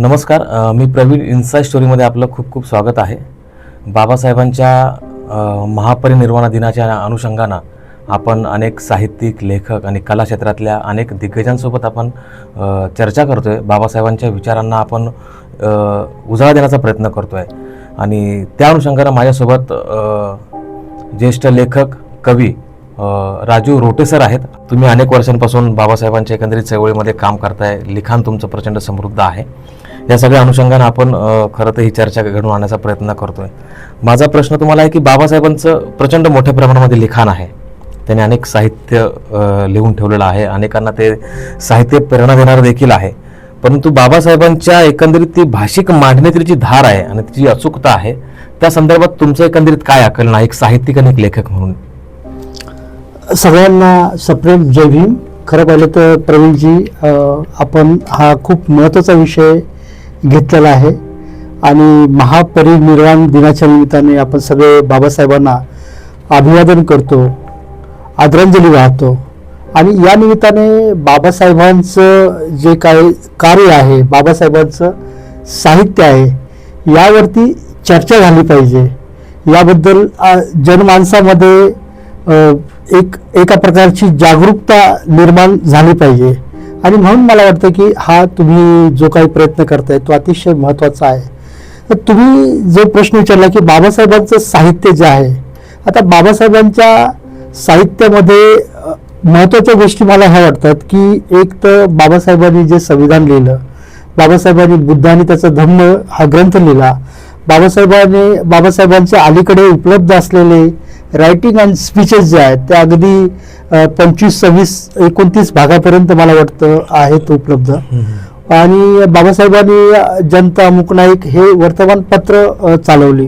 नमस्कार मी प्रवीण इन्साय स्टोरीमध्ये आपलं खूप खूप स्वागत आहे. बाबासाहेबांच्या महापरिनिर्वाण दिनाच्या अनुषंगानं आपण अनेक साहित्यिक लेखक आणि कला क्षेत्रातल्या अनेक दिग्गजांसोबत आपण चर्चा करतो आहे बाबासाहेबांच्या विचारांना आपण उजाळा देण्याचा प्रयत्न करतो आहे आणि त्या अनुषंगानं माझ्यासोबत ज्येष्ठ लेखक कवी राजू रोटे सर आहेत. तुम्ही अनेक वर्षांपासून बाबासाहेबांच्या एकंदरीत चळवळीमध्ये काम करताय. लिखाण तुमचं प्रचंड समृद्ध आहे. या सगळ्या अनुषंगानं आपण खरं तर ही चर्चा घडवून आणण्याचा प्रयत्न करतोय. माझा प्रश्न तुम्हाला आहे की बाबासाहेबांचं प्रचंड मोठ्या प्रमाणामध्ये लिखाण आहे. त्यांनी अनेक साहित्य लिहून ठेवलेलं आहे. अनेकांना ते साहित्य प्रेरणा देणारं देखील आहे. परंतु बाबासाहेबांच्या एकंदरीत ती भाषिक मांडणीतील जी धार आहे आणि तिची अचूकता आहे त्या संदर्भात तुमचं एकंदरीत काय आकलन आहे? एक साहित्यिक आणि एक लेखक म्हणून. सगळ्यांना सप्रेम जय भीम. खरं पाहिलं तर प्रवीणजी आपण हा खूप महत्त्वाचा विषय घेतलेला आहे. आणि महापरिनिर्वाण दिनाच्या निमित्ताने आपण सगळे बाबासाहेबांना अभिवादन करतो आदरांजली वाहतो. आणि या निमित्ताने बाबासाहेबांचं जे काही कार्य आहे बाबासाहेबांचं साहित्य आहे यावरती चर्चा झाली पाहिजे. याबद्दल जनमानसामध्ये एक एका प्रकारची जागरूकता निर्माण झाली पाहिजे. आणि म्हणून मला वाटतं की हा तुम्ही जो काही प्रयत्न करताय तो अतिशय महत्त्वाचा आहे. तर तुम्ही जो प्रश्न विचारला की बाबासाहेबांचं साहित्य जे आहे आता बाबासाहेबांच्या साहित्यामध्ये महत्त्वाच्या गोष्टी मला ह्या वाटतात की एक तर बाबासाहेबांनी जे संविधान लिहिलं बाबासाहेबांनी बुद्धाने त्याचा धम्म हा ग्रंथ लिहिला बाबासाहेबांनी बाबासाहेबांच्या अलीकडे उपलब्ध असलेले रायटिंग अँड स्पीचेस जे आहेत ते अगदी पंचवीस सव्वीस एकोणतीस भागापर्यंत मला वाटतं आहेत उपलब्ध. आणि बाबासाहेबांनी जनता मुकनाईक हे वर्तमानपत्र चालवली.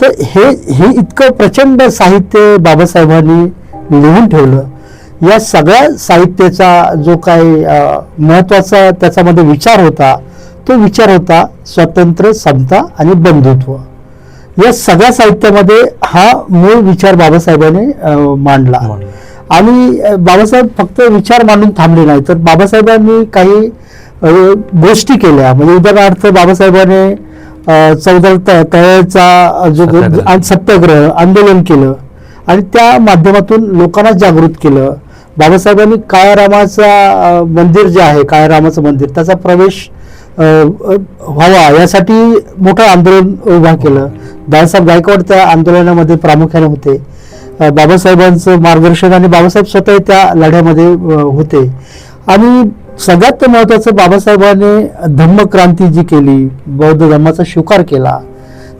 तर हे हे इतकं प्रचंड साहित्य बाबासाहेबांनी लिहून ठेवलं. या सगळ्या साहित्याचा जो काही महत्त्वाचा त्याच्यामध्ये विचार होता तो विचार होता स्वतंत्र समता आणि बंधुत्व. या सगळ्या साहित्यामध्ये हा मूळ विचार बाबासाहेबांनी मांडला. आणि बाबासाहेब फक्त विचार मांडून थांबले नाही तर बाबासाहेबांनी काही गोष्टी केल्या. म्हणजे उदाहरणार्थ बाबासाहेबांनी चौदा तळ्याचा जो सत्याग्रह. आंदोलन केलं. आणि त्या माध्यमातून लोकांना जागृत केलं. बाबासाहेबांनी काळारामाचा मंदिर जे आहे काळारामाचं मंदिर त्याचा प्रवेश व्हावा यासाठी मोठं आंदोलन उभा केलं. दादासाहेब गायकवाड त्या आंदोलनामध्ये प्रामुख्याने होते. बाबासाहेबांचं मार्गदर्शन आणि बाबासाहेब स्वतः त्या लढ्यामध्ये होते. आणि सगळ्यात महत्वाचं बाबासाहेबांनी धम्मक्रांती जी केली बौद्ध धर्माचा स्वीकार केला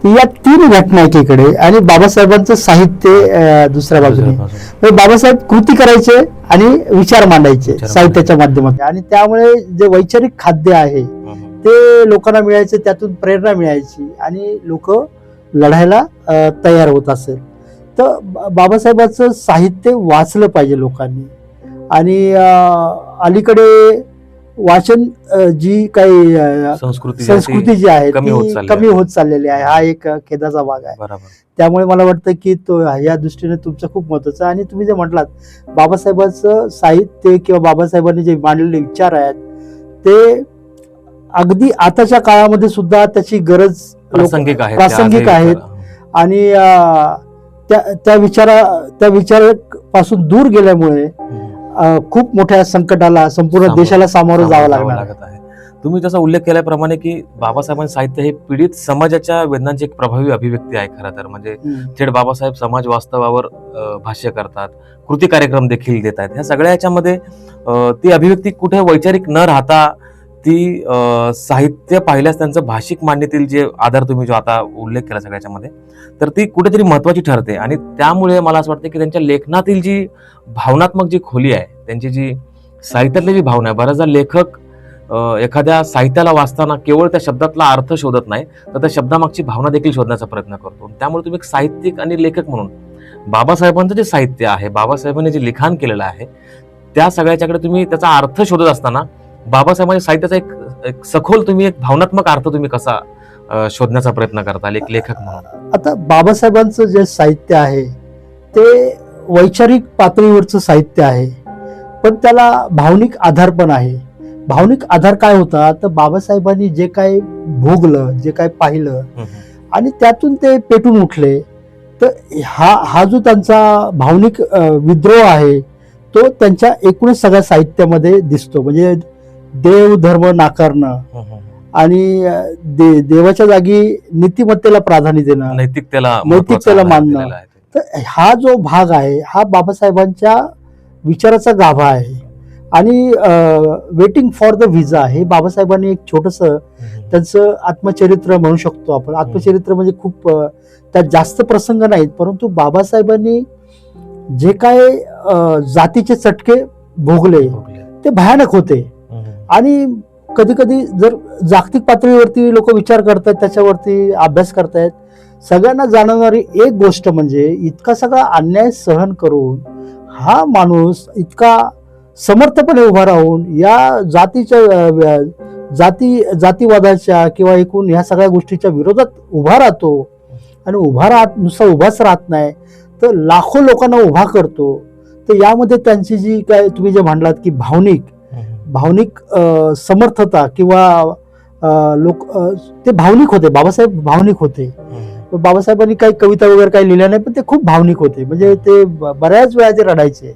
या तीन घटना एकीकडे आणि बाबासाहेबांचं साहित्य दुसऱ्या बाजूने. म्हणजे बाबासाहेब कृती करायचे आणि विचार मांडायचे साहित्याच्या माध्यमातून. आणि त्यामुळे जे वैचारिक खाद्य आहे ते लोकांना मिळायचे त्यातून प्रेरणा मिळायची आणि लोक लढायला तयार होत असेल. तर बाबासाहेबांचं साहित्य वाचलं पाहिजे लोकांनी. आणि अलीकडे वाचन जी काही संस्कृती जी आहे ती संस्कृती जी आहे कमी होत ती कमी. होत चाललेली आहे. हा एक खेदाचा भाग आहे. त्यामुळे मला वाटतं की तो या दृष्टीने तुमचं खूप महत्वाचं आहे. आणि तुम्ही जे म्हटलात बाबासाहेबांचं साहित्य किंवा बाबासाहेबांनी जे मांडलेले विचार आहेत ते अगदी आताच्या काळामध्ये सुद्धा त्याची गरज प्रासंगिक आहे प्रासंगिक आहेत. आणि त्या त्या विचारा त्या विचारापासून दूर गेल्यामुळे खूप मोठ्या संकटाला संपूर्ण देशाला सामोरं जावं लागणार आहे. लागत आहे. तुम्ही जसा उल्लेख केल्याप्रमाणे की बाबासाहेबांचं साहित्य हे पीडित समाजाच्या वेदनांची एक प्रभावी अभिव्यक्ती आहे खरं तर. म्हणजे. थेट बाबासाहेब समाज वास्तवावर भाष्य करतात कृती कार्यक्रम देखील देत आहेत. ह्या सगळ्या ह्याच्यामध्ये ती अभिव्यक्ती कुठे वैचारिक न राहता ती साहित्य पाहिल्यास त्यांचं भाषिक मान्यतेतील जे आधार तुम्ही जो आता उल्लेख केला सगळ्याच्यामध्ये तर ती कुठेतरी महत्त्वाची ठरते. आणि त्यामुळे मला असं वाटतं की त्यांच्या लेखनातील जी भावनात्मक जी खोली आहे त्यांची जी साहित्यातली जी भावना आहे बऱ्याचदा लेखक एखाद्या साहित्याला वाचताना केवळ त्या शब्दातला अर्थ शोधत नाही तर त्या शब्दामागची भावना देखील शोधण्याचा प्रयत्न करतो. त्यामुळे तुम्ही एक साहित्यिक आणि लेखक म्हणून बाबासाहेबांचं जे साहित्य आहे बाबासाहेबांनी जे लिखाण केलेलं आहे त्या सगळ्याच्याकडे तुम्ही त्याचा अर्थ शोधत असताना बाबासाहेबांच्या साहित्याचा एक एक सखोल तुम्ही एक भावनात्मक अर्थ तुम्ही कसा शोधण्याचा प्रयत्न करताल एक लेखक म्हणून? आता बाबासाहेबांचं जे साहित्य आहे ते वैचारिक पातळीवरचं साहित्य आहे पण त्याला भावनिक आधार पण आहे. भावनिक आधार काय होता? तर बाबासाहेबांनी जे काय भोगलं जे काय पाहिलं. आणि त्यातून ते पेटून उठले. तर हा हा जो त्यांचा भावनिक विद्रोह आहे तो त्यांच्या एकूणच सगळ्या साहित्यामध्ये दिसतो. म्हणजे देव धर्म नाकारणं हम्म, हम्म. आणि अ, दे देवाच्या जागी नीतिमत्तेला प्राधान्य देणं नैतिकतेला नैतिकतेला मानणं. तर हा जो भाग आहे हा बाबासाहेबांच्या विचाराचा गाभा आहे आणि वेटिंग फॉर द व्हिजा हे बाबासाहेबांनी एक छोटस. त्यांचं आत्मचरित्र म्हणू शकतो आपण आत्मचरित्र म्हणजे खूप त्यात जास्त प्रसंग नाहीत परंतु बाबासाहेबांनी जे काय जातीचे चटके भोगले. ते भयानक होते. आणि कधी कधी जर जागतिक पातळीवरती लोक विचार करतात त्याच्यावरती अभ्यास करतायत सगळ्यांना जाणवणारी एक गोष्ट म्हणजे इतका सगळा अन्याय सहन करून हा माणूस इतका समर्थपणे उभा राहून या जातीच्या जाती जातीवादाच्या किंवा एकूण ह्या सगळ्या गोष्टीच्या विरोधात उभा राहतो आणि उभा राहत नुसता उभाच राहत नाही तर लाखो लोकांना उभा करतो तर यामध्ये त्यांची जी काय तुम्ही जे म्हणलात की भावनिक भावनिक समर्थता किंवा लोक ते भावनिक होते. बाबासाहेब भावनिक होते. बाबासाहेबांनी काही कविता वगैरे काही लिहिल्या नाही पण ते खूप भावनिक होते. म्हणजे ते बऱ्याच वेळा ते रडायचे.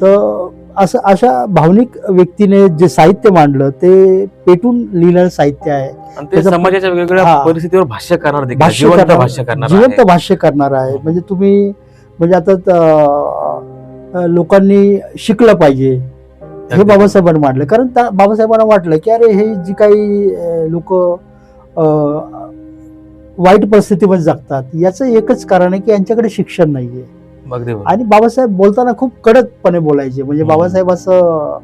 तर असं अशा भावनिक व्यक्तीने जे साहित्य मांडलं ते पेटून लिहिलेलं साहित्य आहे. ते समाजाच्या वेगवेगळ्या. परिस्थितीवर भाष्य करणार भाष्य करणार- भाष्य करणार जिवंत आहे. भाष्य करणार आहे. म्हणजे तुम्ही म्हणजे आता लोकांनी शिकलं पाहिजे. हे. बाबासाहेबांनी मांडलं कारण बाबासाहेबांना वाटलं की अरे हे जी काही लोक वाईट परिस्थितीमध्ये जगतात याचं एकच कारण आहे की यांच्याकडे शिक्षण नाहीये. आणि बाबासाहेब बोलताना खूप कडकपणे बोलायचे म्हणजे. बाबासाहेब असं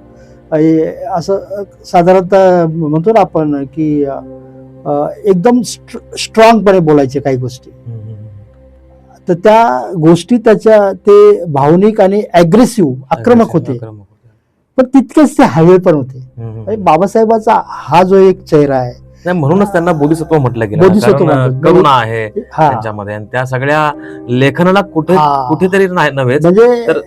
असं साधारणतः म्हणतो ना आपण की एकदम स्ट्रॉंगपणे बोलायचे काही गोष्टी. तर त्या गोष्टी त्याच्या ते भावनिक आणि अग्रेसिव्ह आक्रमक होते आक्रमक होते. पण तितकेच ते हवे पण होते. आणि बाबासाहेबाचा हा जो एक चेहरा आहे नाही, म्हणूनच त्यांना बोधिसत्व म्हटलं गेलं बोधिसत्व कारण. करुणा आहे त्यांच्यामध्ये आणि त्या सगळ्या लेखनाला कुठे. कुठेतरी नाही नव्हे म्हणजे तर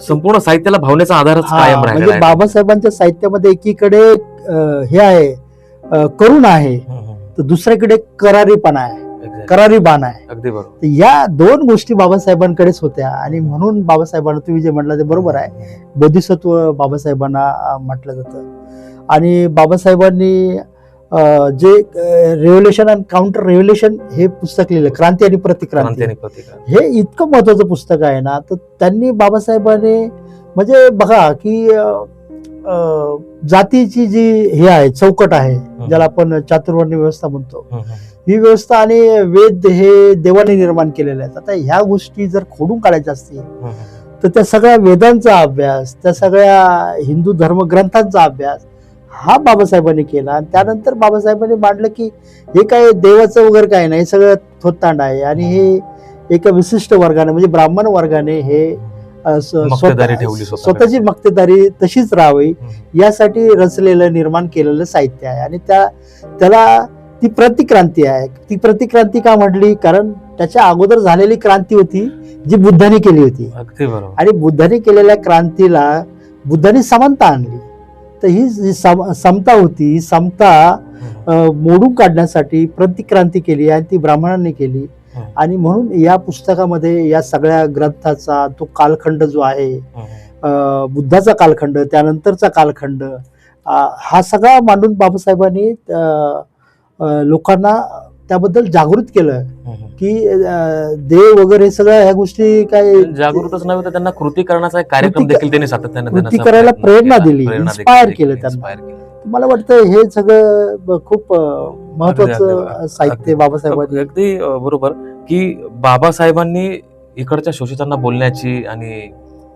संपूर्ण साहित्याला भावनेचा आधारच कायम म्हणजे. बाबासाहेबांच्या साहित्यामध्ये एकीकडे हे आहे करुण आहे. तर दुसरीकडे करारीपणा आहे. करारी बाण आहे. अगदी बरोबर. या दोन गोष्टी बाबासाहेबांकडेच होत्या. आणि म्हणून बाबासाहेबांना तुम्ही जे म्हटलं ते बरोबर आहे. बोधिसत्व बाबासाहेबांना म्हटलं जातं. आणि बाबासाहेबांनी जे रेव्होल्युशन अँड काउंटर रेव्होल्युशन हे पुस्तक लिहिलं क्रांती आणि क्रांती प्रतिक्रांती. हे इतकं महत्वाचं पुस्तक आहे ना तर त्यांनी बाबासाहेबांनी म्हणजे बघा की जातीची जी हे आहे चौकट आहे ज्याला आपण चातुर्वर्णी व्यवस्था म्हणतो. ही व्यवस्था आणि वेद हे देवाने निर्माण केलेले आहेत आता ह्या गोष्टी जर खोडून काढायच्या असतील. तर त्या सगळ्या वेदांचा अभ्यास त्या सगळ्या हिंदू धर्मग्रंथांचा अभ्यास हा बाबासाहेबांनी केला आणि त्यानंतर बाबासाहेबांनी मांडलं की हे काय देवाचं वगैरे काय नाही हे सगळं थोत्तांड आहे आणि हे एका विशिष्ट वर्गाने म्हणजे ब्राह्मण वर्गाने हे. स्वतःची मक्तेदारी तशीच राहावी. यासाठी रचलेलं निर्माण केलेलं साहित्य आहे आणि त्या त्याला ती प्रतिक्रांती आहे. ती प्रतिक्रांती का म्हटली? कारण त्याच्या अगोदर झालेली क्रांती होती जी बुद्धाने केली होती. आणि बुद्धाने केलेल्या क्रांतीला बुद्धाने समानता आणली. तर ही जी सम- समता होती ही समता मोडून काढण्यासाठी प्रतिक्रांती केली आणि ती ब्राह्मणांनी केली. आणि म्हणून या पुस्तकामध्ये या सगळ्या ग्रंथाचा तो कालखंड जो आहे बुद्धाचा कालखंड त्यानंतरचा कालखंड हा सगळा मांडून बाबासाहेबांनी लोकांना त्याबद्दल जागृत केलं. की देव वगैरे सगळ्या ह्या गोष्टी काय जागृतच नव्हे तर त्यांना कृती करण्याचा कार्यक्रम देखील त्यांनी सातत्याने कृती करायला प्रेरणा. दिली, देखील- केलं त्यांना. मला वाटतं हे सगळं खूप महत्वाचं. साहित्य बाबासाहेबांनी अगदी बरोबर की बाबासाहेबांनी इकडच्या शोषितांना बोलण्याची आणि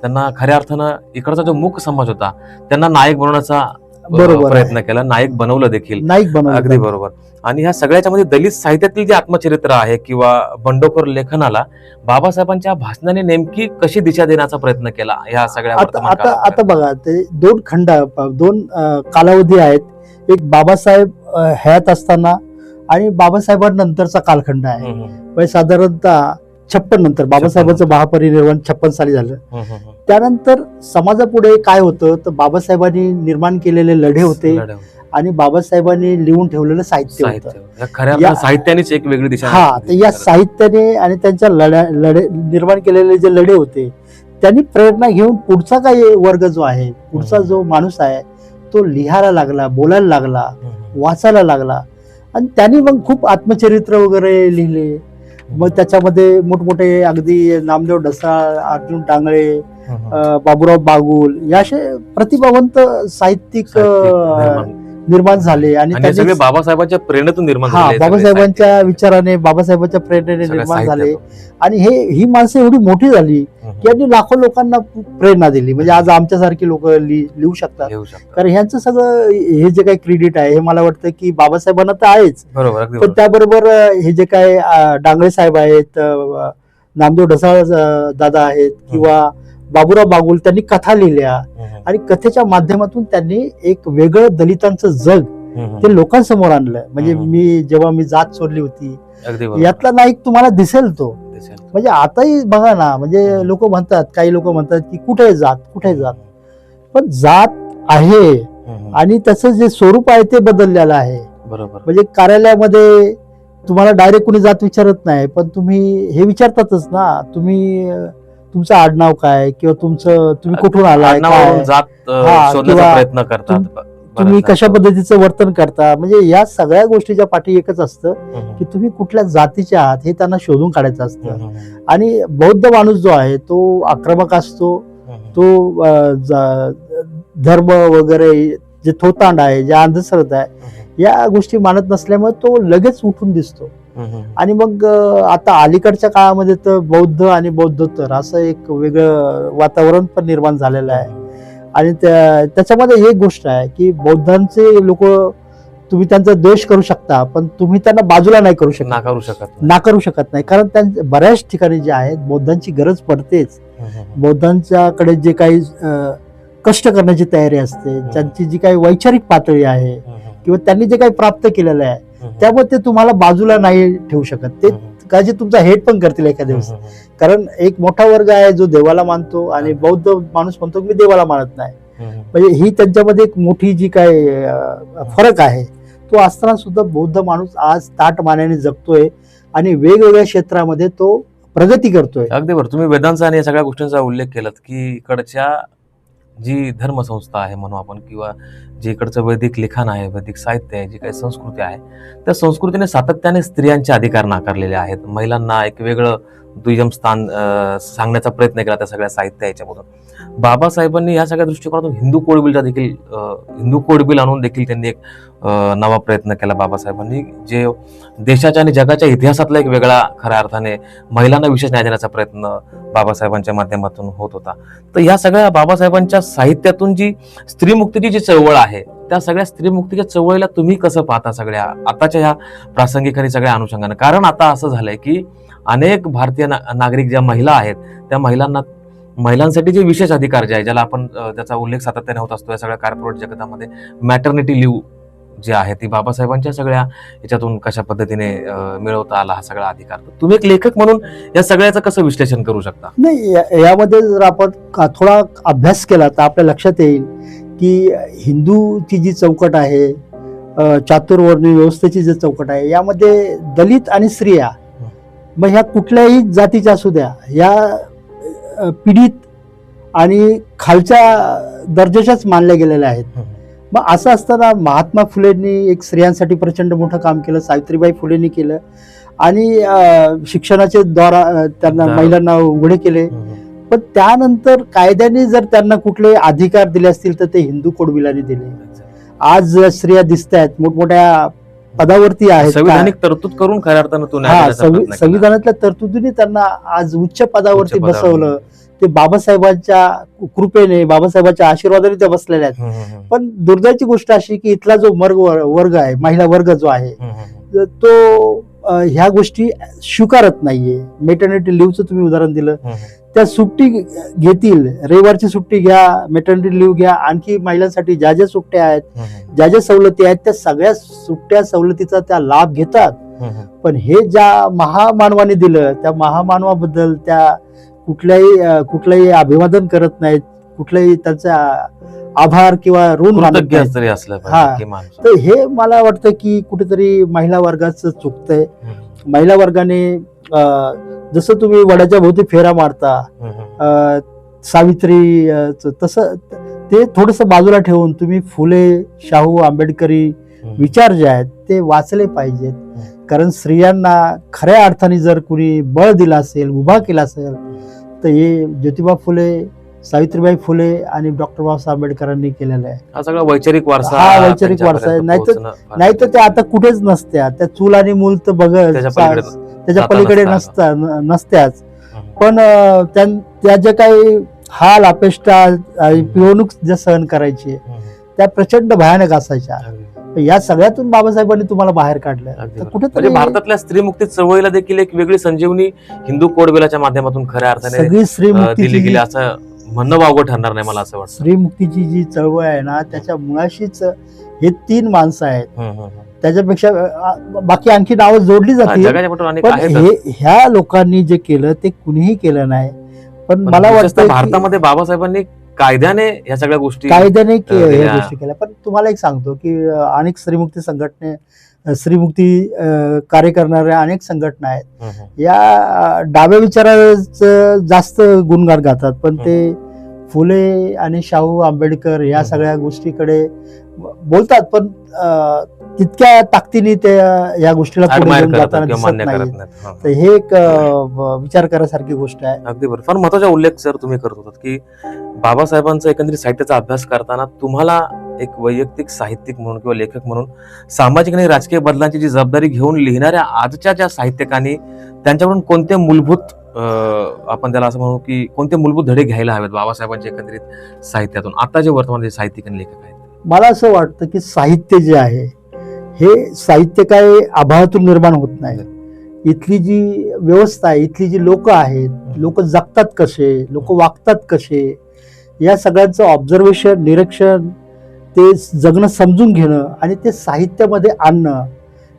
त्यांना खऱ्या अर्थानं इकडचा जो मुख समाज होता त्यांना नायक बनवण्याचा बरोबर प्रयत्न केला नायक बनवलं देखील नाईक बनवलं अगदी बरोबर आणि ह्या सगळ्याच्या मध्ये दलित साहित्यातील जे आत्मचरित्र आहे किंवा बंडखोर लेखनाला बाबासाहेबांच्या भाषणाने नेमकी कशी दिशा देण्याचा प्रयत्न केला ह्या सगळ्या आता आता बघा ते दोन खंड दोन कालावधी आहेत. एक बाबासाहेब हयात असताना आणि बाबासाहेबांनंतरचा कालखंड आहे. म्हणजे साधारणतः छप्पन नंतर बाबासाहेबांचं महापरिनिर्वाण छप्पन साली झालं. त्यानंतर समाजापुढे काय होतं? तर बाबासाहेबांनी निर्माण केलेले लढे होते. आणि बाबासाहेबांनी लिहून ठेवलेलं साहित्य होतं खऱ्या साहित्यानेच एक वेगळी दिशा हा तर या साहित्याने आणि त्यांच्या लढ्या लढे निर्माण केलेले जे लढे होते त्यांनी प्रेरणा घेऊन पुढचा काही वर्ग जो आहे पुढचा. जो माणूस आहे तो लिहायला लागला बोलायला लागला. वाचायला लागला आणि त्यांनी मग खूप आत्मचरित्र वगैरे लिहिले मग त्याच्यामध्ये मोठमोठे अगदी नामदेव ढसाळ अर्जुन. अं, बाबुराव बागुल या असे प्रतिभावंत साहित्यिक निर्माण. झाले आणि हे सगळे बाबासाहेबांच्या प्रेरणेतून निर्माण हा सगळे बाबासाहेबांच्या. विचाराने बाबासाहेबांच्या प्रेरणेने निर्माण झाले. आणि हे ही माणसं एवढी मोठी झाली की यांनी लाखो लोकांना प्रेरणा दिली म्हणजे आज आमच्यासारखी लोक लिहू शकतात. कारण ह्यांचं सगळं हे जे काही क्रेडिट आहे हे मला वाटतं की बाबासाहेबांना तर आहेच बरोबर अगदी पण बरोबर. त्याबरोबर अं, हे जे काय अं, डांगळे साहेब आहेत अं, नामदेव ढसाळ अं, दादा आहेत किंवा बाबुराव बागुल त्यांनी कथा लिहिल्या आणि कथेच्या माध्यमातून त्यांनी एक वेगळं दलितांचं जग ते लोकांसमोर आणलं. म्हणजे. मी जेव्हा मी जात चोरली होती. यातला नाईक तुम्हाला दिसेल तो. म्हणजे आताही बघा ना म्हणजे लोक म्हणतात काही लोक म्हणतात की कुठे जात कुठे जात. पण जात आहे. आणि त्याचं जे स्वरूप आहे ते बदललेलं आहे. बरोबर. म्हणजे कार्यालयामध्ये तुम्हाला डायरेक्ट कोणी जात विचारत नाही पण तुम्ही हे विचारतातच ना तुम्ही तुमचं आडनाव काय? किंवा तुमचं तुम्ही कुठून आलाय? आडनावावरून काय? जात अ, हा, शोधण्याचा किंवा प्रयत्न करतात. तुम- तुम्ही. कशा पद्धतीचं वर्तन करता? म्हणजे या सगळ्या गोष्टीच्या पाठी एकच असतं हम्म, की तुम्ही कुठल्या जातीचे आहात हे त्यांना शोधून काढायचं असतं. हम्म, हम्म, आणि बौद्ध माणूस जो आहे तो आक्रमक असतो. हम्म. तो अं, ज- धर्म वगैरे जे थोतांड आहे जे अंधश्रद्धा आहे हम्म, या गोष्टी मानत नसल्यामुळे तो लगेच उठून दिसतो. आणि मग आता अलीकडच्या काळामध्ये तर बौद्ध आणि बौद्धोत्तर असं एक वेगळं वातावरण पण निर्माण झालेलं आहे. आणि त्या- त्याच्यामध्ये एक गोष्ट आहे की बौद्धांचे लोक तुम्ही त्यांचा द्वेष करू शकता पण तुम्ही त्यांना बाजूला नाही करू शकत. नाकारू शकत नाही. नाकारू शकत नाही. कारण त्यांच्या बऱ्याच ठिकाणी जे आहेत बौद्धांची गरज पडतेच. बौद्धांच्याकडे जे काही कष्ट करण्याची तयारी असते त्यांची जी काही वैचारिक पातळी आहे किंवा त्यांनी जे काही प्राप्त केलेलं आहे. त्यामुळे ते तुम्हाला बाजूला नाही ठेवू शकत. ते कदाचित तुमचा हेट पण करतील एखाद्या दिवस कारण एक मोठा वर्ग आहे जो देवाला मानतो आणि बौद्ध माणूस म्हणतो की मी देवाला मानत नाही. म्हणजे ही त्यांच्यामध्ये एक मोठी जी काय फरक आहे. तो असताना सुद्धा बौद्ध माणूस आज ताट मानेने जगतोय आणि वेगवेगळ्या क्षेत्रामध्ये तो प्रगती करतोय. अगदी बरं. तुम्ही वेदांचा आणि या सगळ्या गोष्टींचा उल्लेख केलात की इकडच्या जी धर्मसंस्था आहे म्हणू आपण किंवा जे इकडचं वैदिक लिखाण आहे वैदिक साहित्य आहे जी काही संस्कृती आहे त्या संस्कृतीने सातत्याने स्त्रियांचे अधिकार नाकारलेले आहेत. महिलांना एक वेगळं दुय्यम स्थान सांगण्याचा प्रयत्न केला त्या सगळ्या साहित्य याच्यामधून. बाबासाहेबांनी या सगळ्या दृष्टिकोनातून हिंदू कोड बिलचा देखील हिंदू कोड बिल आणून देखील त्यांनी एक नवा प्रयत्न केला बाबासाहेबांनी जे देशाच्या आणि जगाच्या इतिहासातला एक वेगळा खऱ्या अर्थाने महिलांना विशेष न्याय देण्याचा प्रयत्न बाबासाहेबांच्या माध्यमातून होत होता. तर या सगळ्या बाबासाहेबांच्या साहित्यातून जी स्त्रीमुक्तीची जी चळवळ आहे त्या सगळ्या स्त्रीमुक्तीच्या चळवळीला तुम्ही कसं पाहता सगळ्या आताच्या ह्या प्रासंगिक आणि सगळ्या अनुषंगाने? कारण आता असं झालंय की अनेक भारतीय ना- नागरिक ज्या महिला आहेत त्या महिलांना महिलांसाठी जे विशेष अधिकार जे आहे ज्याला आपण त्याचा उल्लेख सातत्याने होत असतो या सगळ्या कार्पोरेट जगतामध्ये मॅटर्निटी लिव्ह जे आहे ती बाबासाहेबांच्या सगळ्या याच्यातून कशा पद्धतीने मिळवता आला हा सगळा अधिकार. तुम्ही एक लेखक म्हणून या सगळ्याचं कसं विश्लेषण करू शकता? नाही यामध्ये जर आपण का- थोडा अभ्यास केला तर आपल्या लक्षात येईल की हिंदूची जी चौकट आहे चातुर्वर्णी व्यवस्थेची जी चौकट आहे यामध्ये दलित आणि स्त्रिया मग ह्या कुठल्याही जातीच्या असू द्या या पीडित आणि खालच्या दर्जाच्याच मानल्या गेलेल्या आहेत. मग असं असताना महात्मा फुलेंनी एक स्त्रियांसाठी प्रचंड मोठं काम केलं सावित्रीबाई फुलेंनी केलं आणि शिक्षणाचे द्वारा त्यांना. महिलांना उघडे केले. पण त्यानंतर कायद्याने जर त्यांना कुठले अधिकार दिले असतील तर ते हिंदू कोडबिलाने दिले. आज स्त्रिया दिसत आहेत मोठमोठ्या पदावरती आहेत संविधानिक तरतूद करून खऱ्या अर्थानं तो हा संवि-. संविधानातल्या तरतुदीने त्यांना आज उच्च पदावरती उच्च पदावर. बसवलं ते बाबासाहेबांच्या कृपेने बाबासाहेबांच्या आशीर्वादाने त्या बसलेल्या आहेत. पण दुर्दैवाची गोष्ट अशी की इथला जो वर्ग वर्ग आहे महिला वर्ग जो आहे तो अ, ह्या गोष्टी स्वीकारत नाहीये मेटर्निटी लिव्हचं तुम्ही उदाहरण दिलं त्या सुट्टी घेतील रविवारची सुट्टी घ्या मेटर्निटी लिव्ह घ्या आणखी महिलांसाठी ज्या ज्या सुट्ट्या आहेत. ज्या ज्या सवलती आहेत त्या सगळ्या सुट्ट्या सवलतीचा त्या लाभ घेतात. पण हे ज्या महामानवाने दिलं त्या महामानवाबद्दल त्या कुठल्याही कुठलंही अभिवादन करत नाहीत कुठलाही त्यांचा आभार किंवा ऋण. तरी असलं हा. हे मला वाटतं की कुठेतरी महिला वर्गाचं चुकतंय महिला वर्गाने जसं तुम्ही वडाच्या भोवती फेरा मारता. अं, सावित्री अं, च- तसं ते थोडस बाजूला ठेवून तुम्ही फुले शाहू आंबेडकरी. विचार जे आहेत ते वाचले पाहिजेत कारण स्त्रियांना खऱ्या अर्थाने जर कुणी बळ दिलं असेल उभा केला असेल तर हे ज्योतिबा फुले सावित्रीबाई फुले आणि डॉक्टर बाबासाहेब आंबेडकरांनी केलेलं आहे हा सगळा वैचारिक वारसा हा, वैचारिक त्यांच्यापर्यंत वारसा आहे. नाहीतर- पोहोचणं फार नाही तर ते आता कुठेच नसत्या त्या चूल आणि मूल तर बघ त्याच्या पलीकडे त्याच्या पलीकडे नसता नसता न- नसत्याच. पण त्यां- ज्या काही हाल अपेष्टा पिळवणूक ज्या सहन करायची. त्या प्रचंड भयानक असायच्या. या सगळ्यातून बाबासाहेबांनी तुम्हाला बाहेर काढलं. कुठेतरी म्हणजे भारतातल्या स्त्रीमुक्ती चळवळीला देखील एक वेगळी संजीवनी हिंदू कोडवेलाच्या माध्यमातून खऱ्या अर्थाने सगळी स्त्री अं, दिली गेली असं म्हणणं वावगं ठरणार नाही मला असं वाटतं. स्त्री मुक्तीची जी चळवळ आहे ना त्याच्या मुळाशीच हे तीन माणसं आहेत. त्याच्यापेक्षा अं, बाकी आणखी नावं जोडली हा, जातील जगाच्या पटून अनेक पण आहेत. हे ह्या लोकांनी जे केलं ते कुणीही केलं नाही. पण मला वाटतं की भारतामध्ये बाबासाहेबांनी कायद्याने या सगळ्या गोष्टी कायद्याने के- अं, ह्या दिल्या. गोष्टी केल्या. पण तुम्हाला एक सांगतो की अं, अनेक स्त्रीमुक्ती संघटने स्त्रीमुक्ती कार्य करणाऱ्या अनेक संघटना आहेत. या डाव्या विचाराचं जास्त गुणगान गातात पण ते फुले आणि शाहू आंबेडकर या. सगळ्या गोष्टीकडे बोलतात पण तितक्या ताकदीने ते या गोष्टीला पुढे घेऊन जाताना दिसत नाही हा. तर हे एक विचार करायसारखी गोष्ट आहे अगदी बरोबर फार महत्त्वाचा उल्लेख सर तुम्ही करत होतात की बाबासाहेबांचा एकंदरीत साहित्याचा अभ्यास करताना तुम्हाला एक वैयक्तिक साहित्यिक म्हणून किंवा लेखक म्हणून सामाजिक आणि राजकीय बदलांची जी जबाबदारी घेऊन लिहिणाऱ्या आजच्या ज्या साहित्यकांनी त्यांच्याकडून कोणते मूलभूत आपण त्याला असं म्हणू की कोणते मूलभूत धडे घ्यायला हवेत बाबासाहेबांच्या एकंदरीत साहित्यातून? आता जे वर्तमान जे साहित्यिक आणि लेखक आहेत. मला असं वाटतं की साहित्य जे आहे हे साहित्य काय आभाळातून निर्माण होत नाही. इथली जी व्यवस्था आहे इथली जी लोक आहेत लोक जगतात कसे लोक वागतात कसे या सगळ्यांचं ऑब्झर्वेशन निरीक्षण ते जगणं समजून घेणं आणि ते साहित्यामध्ये आणणं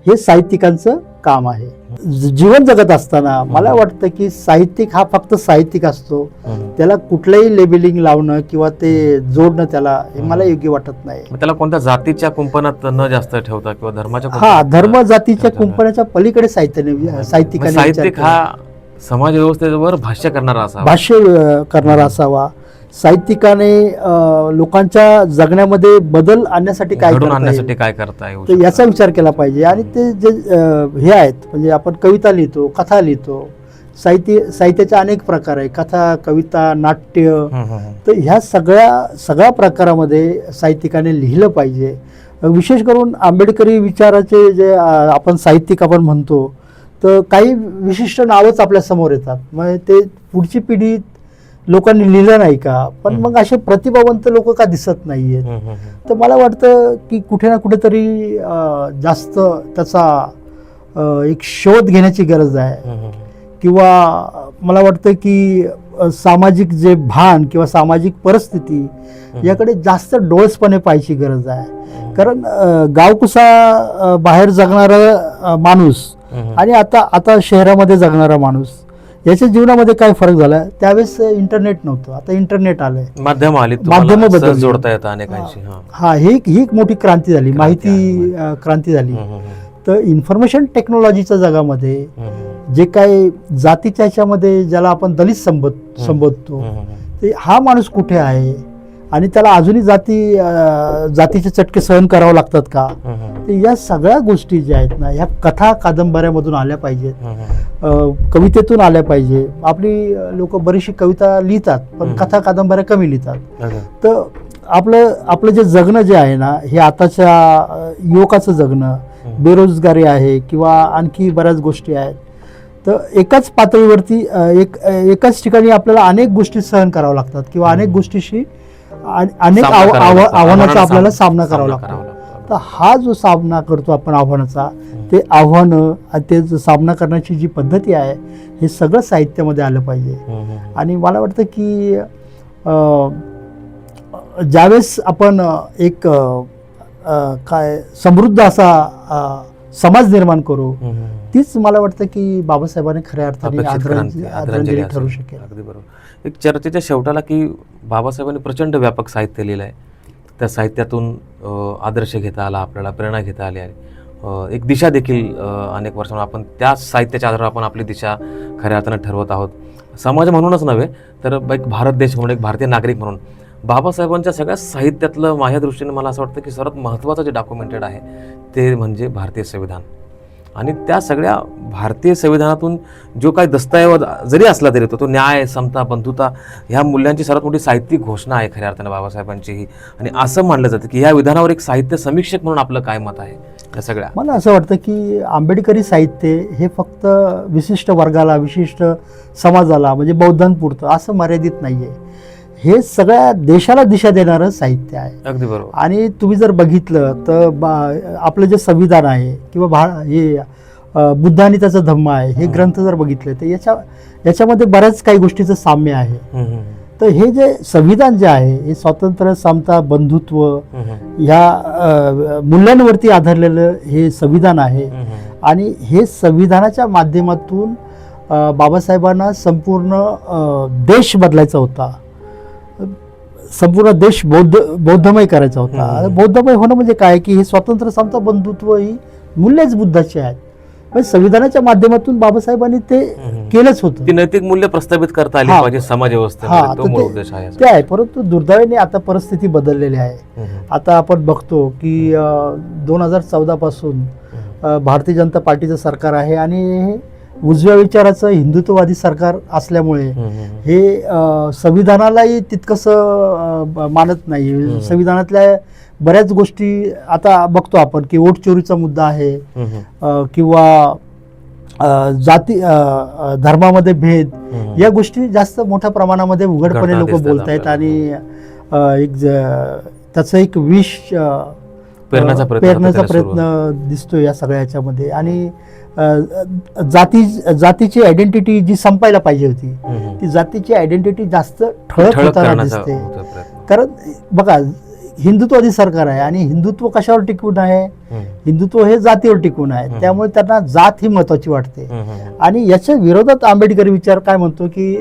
हे साहित्यिकांचं काम आहे. जीवन जगत असताना मला वाटतं की साहित्यिक हा फक्त साहित्यिक असतो. त्याला कुठलंही लेबलिंग लावणं किंवा ते जोडणं त्याला हे मला योग्य वाटत नाही. त्याला कोणत्या जातीच्या कुंपणात न जास्त ठेवता किंवा धर्माच्या हा धर्म जातीच्या. कुंपणाच्या पलीकडे साहित्यिकाने साहित्यिक हा. समाज व्यवस्थेवर भाष्य करणारा असा भाष्य करणारा असावा. साहित्यिकाने लोकांच्या जगण्यामध्ये बदल आणण्यासाठी काय घडून? आणण्यासाठी काय करता येऊ तर याचा? विचार केला पाहिजे आणि ते जे अं, हे आहेत म्हणजे आपण कविता लिहितो कथा लिहितो साहित्य साहित्याचे अनेक प्रकार आहे कथा कविता नाट्य हम्म, हम्म, हम्म. तर ह्या सगळ्या सगळ्या प्रकारामध्ये साहित्यिकाने लिहिलं पाहिजे विशेष करून आंबेडकरी विचाराचे जे अं, आपण साहित्यिक आपण म्हणतो तर काही विशिष्ट नावच आपल्यासमोर येतात मग ते पुढची पिढी लोकांनी लिहिलं नाही का पण. मग असे प्रतिभावंत लोक का दिसत नाहीयेत. तर मला वाटतं की कुठे ना कुठेतरी जास्त त्याचा एक शोध घेण्याची गरज आहे. किंवा मला वाटतं की सामाजिक जे भान किंवा सामाजिक परिस्थिती याकडे जास्त डोळसपणे पाहायची गरज आहे कारण गावकुसा बाहेर जगणारा माणूस. आणि आता आता शहरामध्ये जगणारा माणूस याच्या जीवनामध्ये काय फरक झाला? त्यावेळेस इंटरनेट नव्हतं. आता इंटरनेट आलंय. माध्यम आली माध्यमं बदलली. जोडता येतं अनेकांशी हा. हा. एक मोठी क्रांती झाली. माहिती क्रांती झाली. तर इन्फॉर्मेशन टेक्नॉलॉजीच्या जगामध्ये. जे काय जातीच्या ह्याच्यामध्ये ज्याला आपण दलित संबोध संबोधतो. ते हा माणूस कुठे आहे? आणि त्याला अजूनही जाती जातीचे चटके सहन करावं लागतात का या सगळ्या गोष्टी ज्या आहेत ना ह्या कथा कादंबऱ्यामधून आल्या पाहिजेत कवितेतून आल्या पाहिजे आपली लोक बरीचशी कविता लिहितात पण. कथा कादंबऱ्या कमी लिहितात. तर आपलं आपलं जे जगणं जे आहे ना हे आताच्या युवकाचं जगणं. बेरोजगारी आहे किंवा आणखी बऱ्याच गोष्टी आहेत तर एकाच पातळीवरती एक एकाच ठिकाणी आपल्याला अनेक गोष्टी सहन कराव्या लागतात किंवा अनेक. गोष्टीशी अनेक. आव्हानाचा आपल्याला साम- सामना करावा लागतो. तर हा जो सामना करतो आपण आव्हानाचा ते आव्हानं आणि ते सामना करण्याची जी पद्धती आहे हे सगळं साहित्यामध्ये आलं पाहिजे. आणि मला वाटतं की ज्यावेळेस आपण एक काय समृद्ध असा समाज निर्माण करू. तीच मला वाटतं की बाबासाहेबांनी खऱ्या अर्थाने आदरांजली. ठरू शकेल अगदी बरोबर एक चर्चेच्या शेवटाला की बाबासाहेबांनी प्रचंड व्यापक साहित्य लिहिलं आहे त्या साहित्यातून आदर्श घेता आला आपल्याला प्रेरणा घेता आली आहे एक दिशा देखील अनेक वर्षांवर आपण त्या साहित्याच्या आधारावर आपण आपली दिशा खऱ्या अर्थानं ठरवत आहोत. समाज म्हणूनच नव्हे तर एक भारत देश म्हणून एक भारतीय नागरिक म्हणून बाबासाहेबांच्या सगळ्या साहित्यातलं माझ्या दृष्टीने मला असं वाटतं की सर्वात महत्त्वाचं जे डॉक्युमेंटेड आहे ते म्हणजे भारतीय संविधान. आणि त्या सगळ्या भारतीय संविधानातून जो काही दस्तऐवज जरी असला तरी तो तो न्याय समता बंधुता ह्या मूल्यांची सर्वात मोठी साहित्यिक घोषणा आहे खऱ्या अर्थानं बाबासाहेबांची ही आणि असं मानलं जातं की या विधानावर एक साहित्य समीक्षक म्हणून आपलं काय मत आहे या सगळ्या? मला असं वाटतं की आंबेडकरी साहित्य हे फक्त विशिष्ट वर्गाला विशिष्ट समाजाला म्हणजे बौद्धांपुरतं असं मर्यादित नाही आहे हे सगळ्या देशाला दिशा देणारं साहित्य आहे. अगदी बरोबर. आणि तुम्ही जर बघितलं तर बा आपलं जे संविधान आहे किंवा भा हे अ, बुद्ध आणि त्याचं धम्म आहे हे. ग्रंथ जर बघितले तर याच्या याच्यामध्ये बऱ्याच काही गोष्टीचं साम्य आहे. तर हे जे संविधान जे आहे हे स्वातंत्र्य समता बंधुत्व ह्या मूल्यांवरती आधारलेलं हे संविधान आहे. आणि हे संविधानाच्या माध्यमातून बाबासाहेबांना संपूर्ण देश बदलायचा होता. संपूर्ण देश बौद्ध बौद्धमय करायचा होता. बौद्धमय होणं म्हणजे काय? की हे स्वातंत्र्य समता बंधुत्व ही मूल्यच बुद्धाची आहेत. म्हणजे संविधानाच्या माध्यमातून बाबासाहेबांनी ते. केलंच होतं. ती नैतिक मूल्य प्रस्थापित करता आली. पाहिजे समाज व्यवस्थेमध्ये. तो आहे परंतु दुर्दैवाने आता परिस्थिती बदललेली आहे. आता आपण बघतो की दोन हजार चौदापासून हम्म. अ, भारतीय जनता पार्टीचं सरकार आहे आणि उजव्या विचाराचं हिंदुत्ववादी सरकार असल्यामुळे. हे संविधानालाही तितकंसं मानत नाही. संविधानातल्या बऱ्याच गोष्टी आता बघतो आपण की वोट चोरीचा मुद्दा आहे किंवा जाती धर्मामध्ये भेद. या गोष्टी जास्त मोठ्या प्रमाणामध्ये उघडपणे लोक बोलत आहेत. आणि एक त्याचं एक विष पेरण्याचा प्रयत्न दिसतोय या सगळ्या याच्यामध्ये आणि जाती जातीची आयडेंटिटी जी संपायला पाहिजे होती. ती जातीची आयडेंटिटी जास्त ठळक होताना दिसते. कारण बघा हिंदुत्ववादी सरकार आहे आणि हिंदुत्व कशावर टिकून आहे? हिंदुत्व हे जातीवर टिकून आहे. त्यामुळे त्यांना जात ही महत्वाची वाटते. आणि याच्या विरोधात आंबेडकरी विचार काय म्हणतो की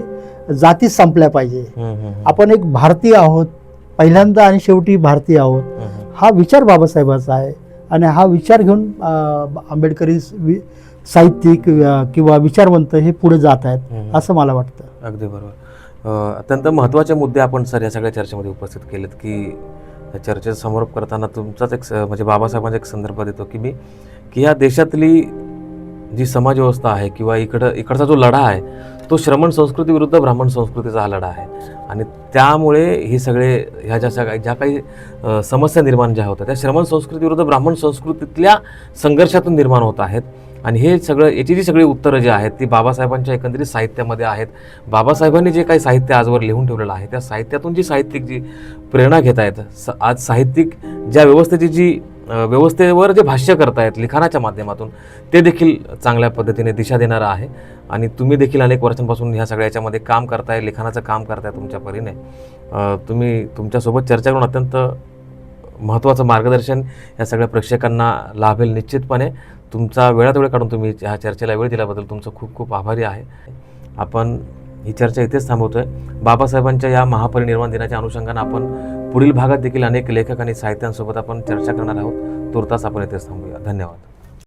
जाती संपल्या पाहिजे. आपण एक भारतीय आहोत पहिल्यांदा आणि शेवटी भारतीय आहोत. हा विचार बाबासाहेबाचा आहे. आणि हा विचार घेऊन आंबेडकरी वि- साहित्यिक किंवा विचारवंत हे पुढे जात आहेत. असं मला वाटतं अगदी बरोबर अत्यंत महत्त्वाचे मुद्दे आपण सर या सगळ्या चर्चेमध्ये उपस्थित केलेत की चर्चेचा समारोप करताना तुमचाच एक स- म्हणजे बाबासाहेबांचा एक संदर्भ देतो की मी की या देशातली जी समाजव्यवस्था आहे किंवा इकडं इकडचा जो लढा आहे तो श्रमण संस्कृती विरुद्ध ब्राह्मण संस्कृतीचा हा लढा आहे. आणि त्यामुळे हे सगळे ह्या ज्या सगळ्या ज्या काही समस्या निर्माण ज्या होत्या त्या श्रमण संस्कृती विरुद्ध ब्राह्मण संस्कृतीतल्या संघर्षातून निर्माण होत आहेत. आणि हे सगळं याची जी सगळी उत्तरं जी आहेत ती बाबासाहेबांच्या एकंदरीत साहित्यामध्ये आहेत. बाबासाहेबांनी जे काही साहित्य आजवर लिहून ठेवलेलं आहे त्या साहित्यातून जी साहित्यिक जी प्रेरणा घेत आहेत स आज साहित्यिक ज्या व्यवस्थेची जी व्यवस्थेवर जे भाष्य करतायत लिखाणाच्या माध्यमातून ते देखील चांगल्या पद्धतीने दिशा देणारं आहे. आणि तुम्ही देखील अनेक वर्षांपासून ह्या सगळ्या याच्यामध्ये काम करताय लिखाणाचं काम करताय तुमच्या परीने. तुम्ही तुमच्यासोबत चर्चा करून अत्यंत महत्त्वाचं मार्गदर्शन या सगळ्या प्रेक्षकांना लाभेल निश्चितपणे. तुमचा वेळात वेळ काढून तुम्ही ह्या चर्चेला वेळ दिल्याबद्दल तुमचं खूप खूप आभारी आहे. आपण ही चर्चा इथेच थांबवतोय. बाबासाहेबांच्या या महापरिनिर्वाण दिनाच्या अनुषंगानं आपण पुढील भागात देखील अनेक लेखक आणि साहित्यांसोबत आपण चर्चा करणार आहोत. तुर्तास आपण येथे थांबूया. धन्यवाद.